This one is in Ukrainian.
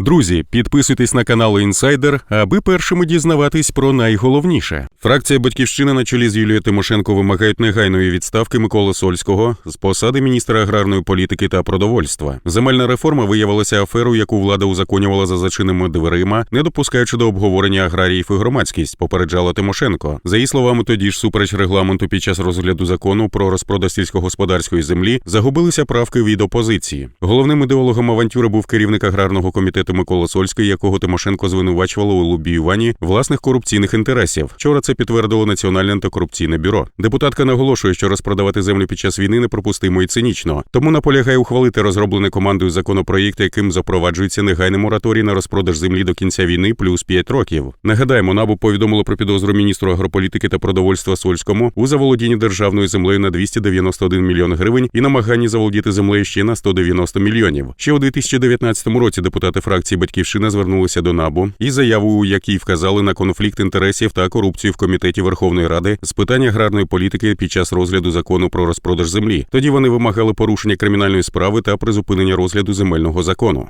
Друзі, підписуйтесь на канал Інсайдер, аби першими дізнаватись про найголовніше. Фракція Батьківщина на чолі з Юлією Тимошенко вимагають негайної відставки Миколи Сольського з посади міністра аграрної політики та продовольства. Земельна реформа виявилася аферою, яку влада узаконювала за зачиненими дверима, не допускаючи до обговорення аграріїв і громадськість. Попереджала Тимошенко. За її словами, тоді ж супереч регламенту під час розгляду закону про розпродаж сільськогосподарської землі загубилися правки від опозиції. Головним ідеологом авантюри був керівник аграрного комітету Микола Сольський, якого Тимошенко звинувачувала у лобіюванні власних корупційних інтересів. Вчора це підтвердило Національне антикорупційне бюро. Депутатка наголошує, що розпродавати землю під час війни неприпустимо і цинічно. Тому наполягає ухвалити розроблений командою законопроєкт, яким запроваджується негайний мораторій на розпродаж землі до кінця війни плюс 5 років. Нагадаємо, НАБУ повідомило про підозру міністру агрополітики та продовольства Сольському у заволодінні державною землею на 291 мільйон гривень і намаганні заволодіти землею ще на 190 мільйонів. Ще у 2019 році депутати фракції Батьківщина звернулися до НАБУ із заявою, у якій вказали на конфлікт інтересів та корупцію в комітеті Верховної Ради з питань аграрної політики під час розгляду закону про розпродаж землі. Тоді вони вимагали порушення кримінальної справи та призупинення розгляду земельного закону.